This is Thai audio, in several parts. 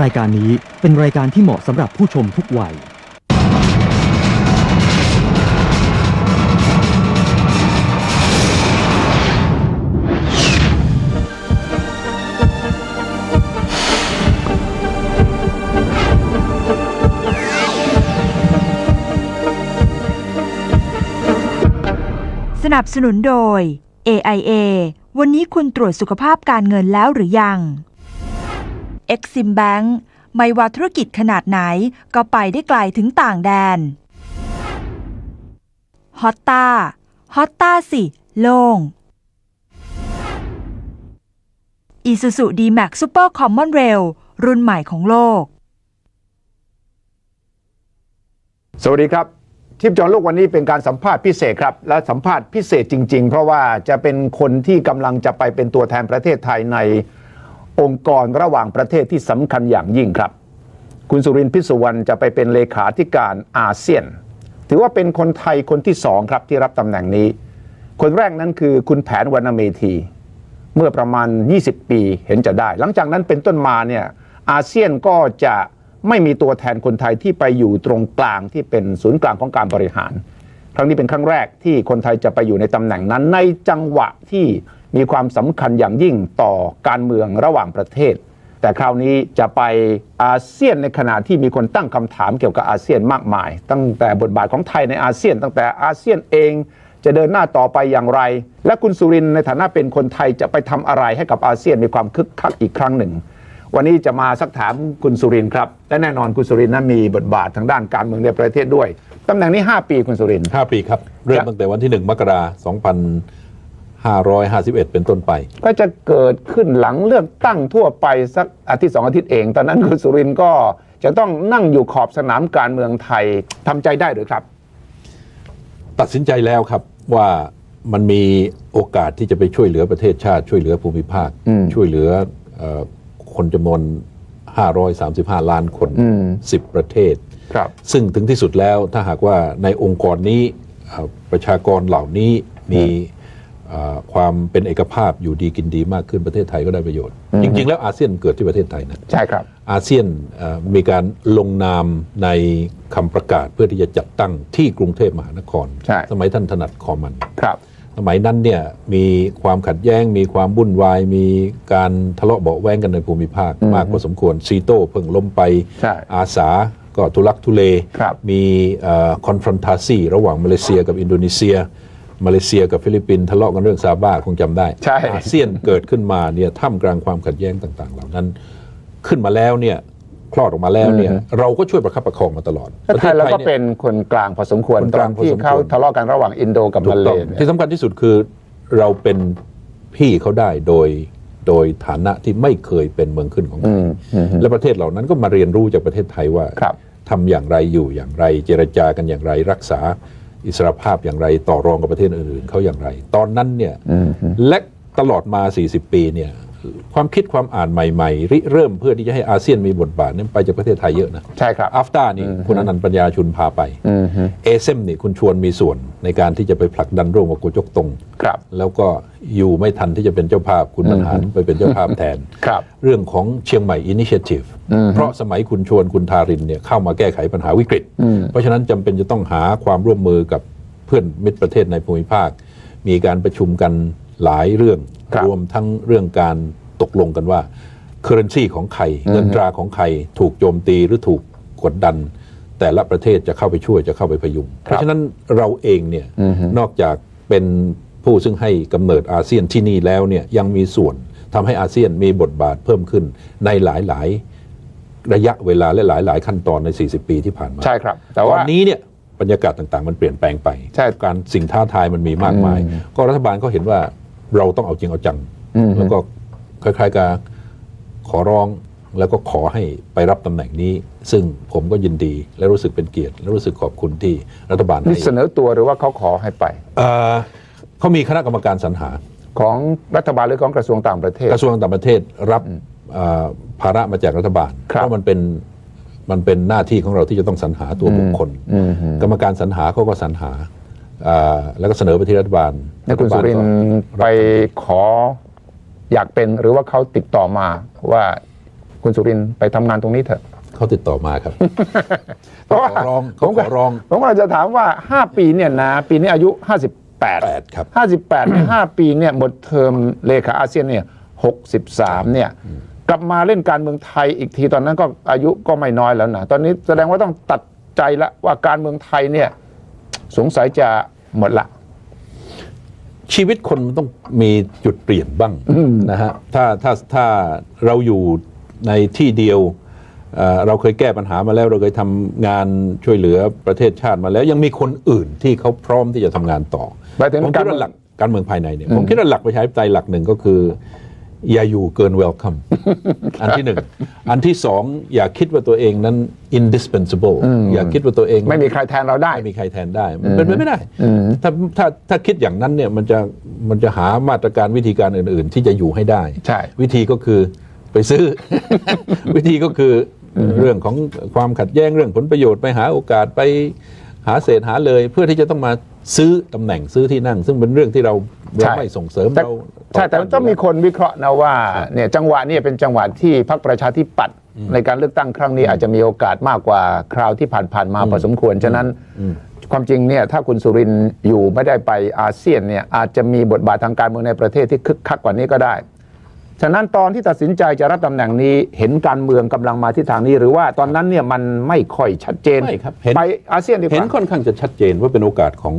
รายการนี้เป็นรายการที่เหมาะสำหรับผู้ชมทุกวัย สนับสนุนโดย AIA วันนี้คุณตรวจสุขภาพการเงินแล้วหรือยัง Exim Bank ไม่ว่าธุรกิจขนาดไหนก็ไปได้ไกลถึงต่างแดนฮอตตาฮอตตาสิ โล่ง Isuzu D-Max Super Common Rail รุ่นใหม่ของโลก สวัสดีครับทิพย์จอโลกวันนี้เป็นการสัมภาษณ์พิเศษครับ และสัมภาษณ์พิเศษจริง ๆ เพราะว่าจะเป็นคนที่กำลังจะไปเป็นตัวแทนประเทศไทยใน องค์กรระหว่างประเทศที่สำคัญอย่างยิ่งครับ คุณสุรินทร์พิสุวรรณจะไปเป็นเลขาธิการอาเซียน ถือว่าเป็นคนไทยคนที่สองครับที่รับตำแหน่งนี้ คนแรกนั้นคือคุณแผนวรรณเมธี เมื่อประมาณ 20 ปีเห็นจะได้ หลังจากนั้นเป็นต้นมาเนี่ยอาเซียนก็จะไม่มีตัวแทนคนไทยที่ไปอยู่ตรงกลางที่เป็นศูนย์กลางของการบริหาร ครั้งนี้เป็นครั้งแรกที่คนไทยจะไปอยู่ในตำแหน่งนั้นในจังหวะที่ มีความสำคัญอย่างยิ่งต่อการเมืองระหว่างประเทศ แต่คราวนี้จะไปอาเซียนในขณะที่มีคนตั้งคำถามเกี่ยวกับอาเซียนมากมาย ตั้งแต่บทบาทของไทยในอาเซียน ตั้งแต่อาเซียนเองจะเดินหน้าต่อไปอย่างไร และคุณสุรินในฐานะเป็นคนไทยจะไปทำอะไรให้กับอาเซียนมีความคึกคักอีกครั้งหนึ่งวันนี้จะมาสักถามคุณสุรินครับ และแน่นอนคุณสุรินนั้นมีบทบาททางด้านการเมืองในประเทศด้วยตำแหน่งนี้ 5 ปีคุณสุรินทร์5ปีครับ เริ่มตั้งแต่วันที่ 1 มกราคม 2551 เป็นต้นไป ก็จะเกิดขึ้นหลังเลือกตั้งทั่วไปสักอาทิตย์สองอาทิตย์เอง ตอนนั้นคุณสุรินทร์ก็จะต้องนั่งอยู่ขอบสนามการเมืองไทยทำใจได้หรือครับ ตัดสินใจแล้วครับว่ามันมีโอกาสที่จะไปช่วยเหลือประเทศชาติ ช่วยเหลือภูมิภาค อืมช่วยเหลือเอ่อคนจำนวน 535 ล้านคน อืม 10 ประเทศ ครับ ซึ่งถึงที่สุดแล้วถ้าหากว่าในองค์กรนี้เอ่อประชากรเหล่านี้มีเอ่อ ความเป็นเอกภาพอยู่ดีกินดีมากขึ้นประเทศไทยก็ได้ประโยชน์ จริง ๆ แล้วอาเซียนเกิดที่ประเทศไทยนะใช่ครับ อาเซียนเอ่อมีการลงนามในคำประกาศเพื่อที่จะจัดตั้งที่กรุงเทพมหานครใช่สมัยท่านถนัดคอมันครับสมัยนั้นเนี่ยมีความขัดแย้งมีความวุ่นวาย มีการทะเลาะเบาะแว้งกันในภูมิภาค มากพอสมควรซีโต้เพิ่งล้มไปใช่อาสาก็ทุลักทุเลครับมีคอนฟรอนทาซีระหว่างมาเลเซียกับอินโดนีเซีย มาเลเซียกับฟิลิปปินส์ทะเลาะกันเรื่องซาบ้าคงจำได้ใช่อาเซียนเกิดขึ้นมาเนี่ยท่ามกลางความขัดแย้งต่าง ๆ เหล่านั้น ขึ้นมาแล้วเนี่ยคลอดออกมาแล้วเนี่ยเราก็ช่วยประคับประคองมาตลอดแล้วไทยเราก็เนี่ยเป็นคนกลางพอสมควรคนตกอลางนพอที่สมควรเขาทะเลาะกันระหว่างอินโดกับถูมากเลต้องเนี่ยที่สำคัญที่สุดคือเราเป็นพี่เขาได้โดยโดยฐานะที่ไม่เคยเป็นเมืองขึ้นของใครอืมอืมและประเทศเหล่านั้นก็มาเรียนรู้จากประเทศไทยว่าครับทำอย่างไรอยู่อย่างไร เจรจากันอย่างไรรักษา อิสรภาพอย่างไรต่อรองกับประเทศอื่นๆเขาอย่างไร ตอนนั้นเนี่ยและตลอดมา 40 ปีเนี่ย ความคิดความอ่านใหม่ๆ ริเริ่มเพื่อที่จะให้อาเซียนมีบทบาทนั้นไปจากประเทศไทยเยอะนะใช่ครับอัฟตานี่คุณอนันต์ปัญญาชุนพาไปอืมฮึเอเซมนี่คุณชวนมีส่วนในการที่จะไปผลักดันร่วมกับโกจกตงครับ แล้วก็อยู่ไม่ทันที่จะเป็นเจ้าภาพคุณบรรหารไปเป็นเจ้าภาพแทนครับ เรื่องของเชียงใหม่อินิเชทีฟเพราะสมัยคุณชวนคุณทารินเนี่ยเข้ามาแก้ไขปัญหาวิกฤต เพราะฉะนั้นจำเป็นจะต้องหาความร่วมมือกับเพื่อนมิตรประเทศในภูมิภาค มีการประชุมกัน หลายเรื่องครับรวมทั้งเรื่องการตกลงกันว่าเคอร์เรนซีของใครเงินตราของใครถูกโจมตีหรือถูกกดดัน แต่ละประเทศจะเข้าไปช่วยจะเข้าไปพยุง เพราะฉะนั้นเราเองเนี่ยนอกจากเป็นผู้ซึ่งให้กำเนิดอาเซียนที่นี่แล้วเนี่ยยังมีส่วนทำให้อาเซียนมีบทบาทเพิ่มขึ้นในหลายๆ ระยะเวลาและหลาย ๆ ขั้นตอนใน 40 ปีที่ผ่านมาใช่ครับแต่ตว่าอนนี้เนี่ยบรรยากาศต่างๆ มันเปลี่ยนแปลงไปใช่การสิ่งท้าทายมันมีมากมาย ก็รัฐบาลก็เห็นว่า เราต้องเอาจริงเอาจัง แล้วก็คล้ายๆกับขอร้องแล้วก็ขอให้ไปรับตำแหน่งนี้ ซึ่งผมก็ยินดีและรู้สึกเป็นเกียรติ และรู้สึกขอบคุณที่รัฐบาลนี่ให้เสนอตัวหรือว่าเขาขอให้ไปเอ่อเขามีคณะกรรมการสรรหาของรัฐบาลหรือของกระทรวงต่างประเทศ กระทรวงต่างประเทศรับเอ่อภาระมาจากรัฐบาลครับเพราะมันเป็นมันเป็นหน้าที่ของเราที่จะต้องสรรหาตัวบุคคล กรรมการสรรหาเขาก็สรรหาอ่า แล้วก็เสนอไปที่รัฐบาลแล้วคุณสุรินทร์ไปขออยากเป็นหรือว่าเขาติดต่อมาว่าคุณสุรินทร์ไปทำงานตรงนี้เถอะเขาติดต่อมาครับเพราะว่าขอร้องผมก็ขอร้องผมก็จะถามว่า 5 ปีเนี่ยนะปีนี้อายุ 58แปดครับ58เนี่ย5ปีเนี่ยหมดเทอมเลขาอาเซียนเนี่ย63เนี่ยกลับมาเล่นการเมืองไทยอีกทีตอนนั้นก็อายุก็ไม่น้อยแล้วนะ ตอนนี้แสดงว่าต้องตัดใจละว่าการเมืองไทยเนี่ย สงสัยจะหมดละชีวิตคนมันต้องมีจุดเปลี่ยนบ้างนะฮะถ้าถ้าถ้าเราอยู่ในที่เดียวเอ่อเราเคยแก้ปัญหามาแล้วเราเคยทำงานช่วยเหลือประเทศชาติมาแล้ว ยังมีคนอื่นที่เขาพร้อมที่จะทำงานต่อหมายถึงผมกาคิรดว่าหลักการเมืองภายในเนี่ยผมคิดว่าหลักประชาธิปไตยหลักหนึ่งก็คือ อย่าอยู่เกิน welcome อันที่หนึ่ง อันที่สอง อย่าคิดว่าตัวเองนั้น indispensable อย่าคิดว่าตัวเอง ไม่มีใครแทนเราได้ไม่มีใครแทนได้ มันเป็นไปไม่ได้ ถ้าถ้าถ้าคิดอย่างนั้นเนี่ยมันจะมันจะหามาตรการวิธีการอื่น ๆ ที่จะอยู่ให้ได้ ใช่ วิธีก็คือไปซื้อ วิธีก็คืออเรื่องของความขัดแย้งเรื่องผลประโยชน์ไปหาโอกาสไปหาเศษหาเลยเพื่อที่จะต้องมาซื้อตำแหน่งซื้อที่นั่ง ซึ่งเป็นเรื่องที่เราเราไม่ส่งเสริมแต่เรา ใช่แต่ต้องมีคนวิเคราะห์นะว่าเนี่ยจังหวะนี้เป็นจังหวะที่พรรคประชาธิปัตย์ในการเลือกตั้งครั้งนี้อาจจะมีโอกาสมากกว่าคราวที่ผ่านๆมาพอสมควรฉะนั้นความจริงเนี่ยถ้าคุณสุรินทร์อยู่ไม่ได้ไปอาเซียนเนี่ยอาจจะมีบทบาททางการเมืองในประเทศที่คึกคักกว่านี้ก็ได้ ฉะนั้นตอนที่ตัดสินใจจะรับตำแหน่งนี้เห็นการเมืองกำลังมาที่ทางนี้ หรือว่าตอนนั้นเนี่ยมันไม่ค่อยชัดเจนไม่ครับเห็นไปอาเซียนดีกเห็นว่าค่อนข้างจะชัดเจนว่าเป็นโอกาสของ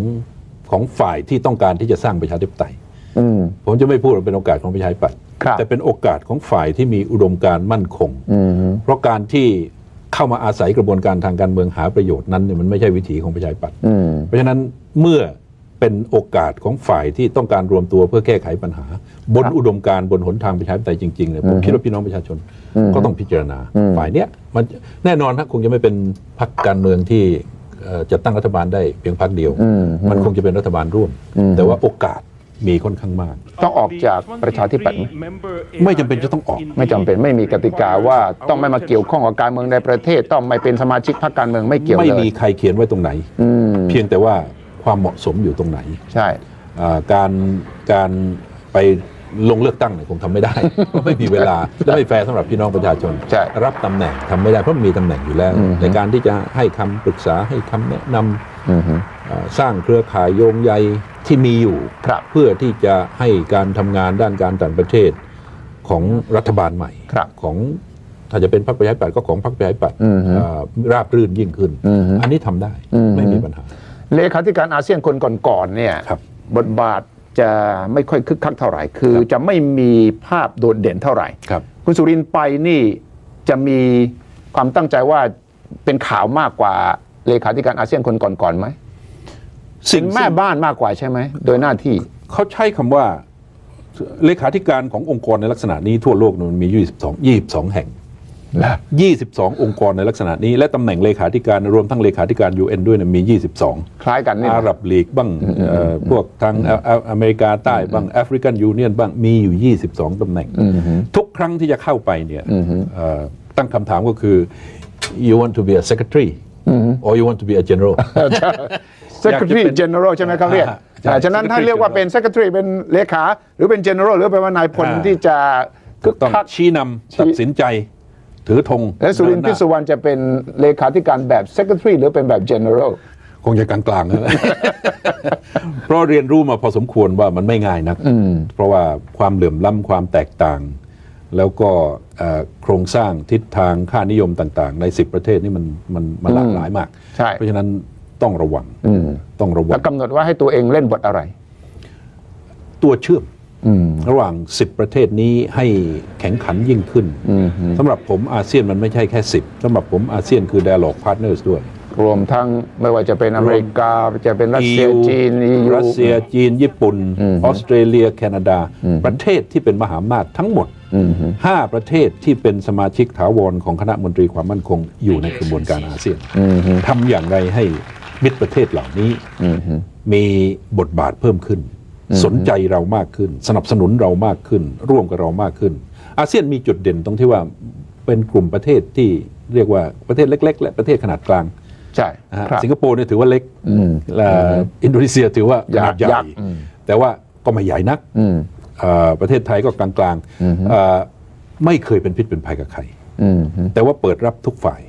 ของฝ่ายที่ต้องการที่จะสร้างประชาธิปไตย อืม ผมจะไม่พูดว่าเป็นโอกาสของประชาธิปัตย์ครับแต่เป็นโอกาสของฝ่ายที่มีอุดมการณ์มั่นคง อืมเพราะการที่เข้ามาอาศัยกระบวนการทางการเมืองหาประโยชน์นั้นเนี่ยมันไม่ใช่วิถีของประชาธิปัตย์อืม เพราะฉะนั้นเมื่อเป็นโอกาสของฝ่ายที่ต้องการรวมตัวเพื่อแก้ไขปัญหา บนอุดมการณ์บนหนทางประชาธิปไตยจริงๆเนี่ยผมคิดว่าพี่น้องประชาชนก็ต้องพิจารณาฝ่ายเนี้ยมันแน่นอนฮะคงจะไม่เป็นพรรคการเมืองที่เอ่อจะตั้งรัฐบาลได้เพียงพรรคเดียวอืมมันคงจะเป็นรัฐบาลร่วม แต่ว่าโอกาส มีค่อนข้างมาก ต้องออกจากประชาธิปัตย์ไหมไม่จำเป็นจะต้องออก ไม่จำเป็นไม่มีกติกาว่าต้องไม่มาเกี่ยวข้องกับการเมืองในประเทศ ต้องไม่เป็นสมาชิกพรรคการเมืองไม่เกี่ยวไม่เลยมีใครเขียนไว้ตรงไหน อืมเพียงแต่ว่าความเหมาะสมอยู่ตรงไหนใช่ อ่าการการไปลงเลือกตั้งเนี่ยคงทำไม่ได้ เพราะไม่มีเวลาและไม่แฟร์สำหรับพี่น้องประชาชน ใช่ รับตำแหน่งทำไม่ได้เพราะมีตำแหน่งอยู่แล้วในการที่จะให้คำปรึกษาให้คำแนะนำอือฮึอ่าสร้างเครือข่ายโยงใย ที่มีอยู่ครับเพื่อที่จะให้การทำงานด้านการต่างประเทศของรัฐบาลใหม่ครับของถ้าจะเป็นพรรคประชาธิปัตย์ก็ของพรรคประชาธิปัตย์อือฮึอ่าราบรื่นยิ่งขึ้นอือฮึอันนี้ทำได้อือฮึไม่มีปัญหา เลขาธิการอาเซียนคนก่อนๆเนี่ยครับบทบาทจะไม่ค่อยคึกคักเท่าไหร่ คือครับจะไม่มีภาพโดดเด่นเท่าไหร่ครับ คุณสุรินทร์ไปนี่จะมีความตั้งใจว่าเป็นข่าวมากกว่าเลขาธิการอาเซียนคนก่อนๆไหม สิ่งแม่บ้านมากกว่าใช่ไหม โดยหน้าที่เขาใช้คำว่าเลขาธิการขององค์กรในลักษณะนี้ทั่วโลกเนี่ยมันมี 22 22 แห่ง 22 องค์กรในลักษณะนี้ และตำแหน่งเลขาธิการรวมทั้งเลขาธิการ UN ด้วยเนี่ยมี 22 คล้ายกันนี่อาหรับลีกบ้างเอ่อพวกทางอ่าอ่าอเมริกาใต้บ้างแอฟริกันยูเนียนบ้างมีอยู่ 22 ตำแหน่ง ทุกครั้งที่จะเข้าไปเนี่ยเอ่อตั้งคำถามก็คือ you want to be a secretary or you want to be a general Secretary อยากจะเป็น General ใช่ไหมครับเรียกอ่าใช่อ่าฉะนั้นถ้า Secretary เรียกว่าเป็น Secretary เป็นเลขา หรือเป็น General หรือเป็นว่านายพลอ่า ที่จะคึกต้องคัก ชี้นำตัดสินใจ ถือธงและสุรินทร์เดิพิหาสุวรรณจะเป็นเลขาธิการแบบ Secretary หรือเป็นแบบ General คงจะกลางๆนะเพราะเรียนรู้มาพอสมควรว่ามันไม่ง่ายนัก เพราะว่าความเหลื่อมล้ำความแตกต่าง แล้วก็เอ่อโครงสร้างทิศทางค่านิยมต่าง ๆ ใน 10 ประเทศนี่มันมันมันหลากหลายมาก ใช่ เพราะฉะนั้น ต้องระวังอืมต้องระวัแล้วงกำหนดว่าให้ตัวเองเล่นบทอะไร ตัวเชื่อมระหว่าง 10 ประเทศนี้ให้แข็งขันยิ่งขึ้นสำหรับผมอาเซียนมันไม่ใช่แค่ 10สำหรับผมอาเซียนคือ dialogue partners ด้วย รวมทั้งไม่ว่าจะเป็นอเมริกา จะเป็นรัสเซีย EU จีน EU รัสเซียจีน ญี่ปุ่น ออสเตรเลีย แคนาดา ประเทศที่เป็นมหาอำนาจทั้งหมด 5 ประเทศที่เป็นสมาชิกถาวรของคณะมนตรีความมั่นคงอยู่ในกระบวนการอาเซียนทำอย่างไรให้ มิตรประเทศเหล่านี้มีบทบาทเพิ่มขึ้น สนใจเรามากขึ้น สนับสนุนเรามากขึ้น ร่วมกับเรามากขึ้น อาเซียนมีจุดเด่นตรงที่ว่าเป็นกลุ่มประเทศที่เรียกว่าประเทศเล็ก ๆ และประเทศขนาดกลางใช่นะฮะครับสิงคโปร์เนี่ยถือว่าเล็กและอินโดนีเซียถือว่าขนาดใหญ่ยักษ์อืมแต่ว่าก็ไม่ใหญ่นักอืมเอ่อประเทศไทยก็กลางๆเอ่อไม่เคยเป็นพิษเป็นภัยกับใครอืมแต่ว่าเปิดรับทุกฝ่าย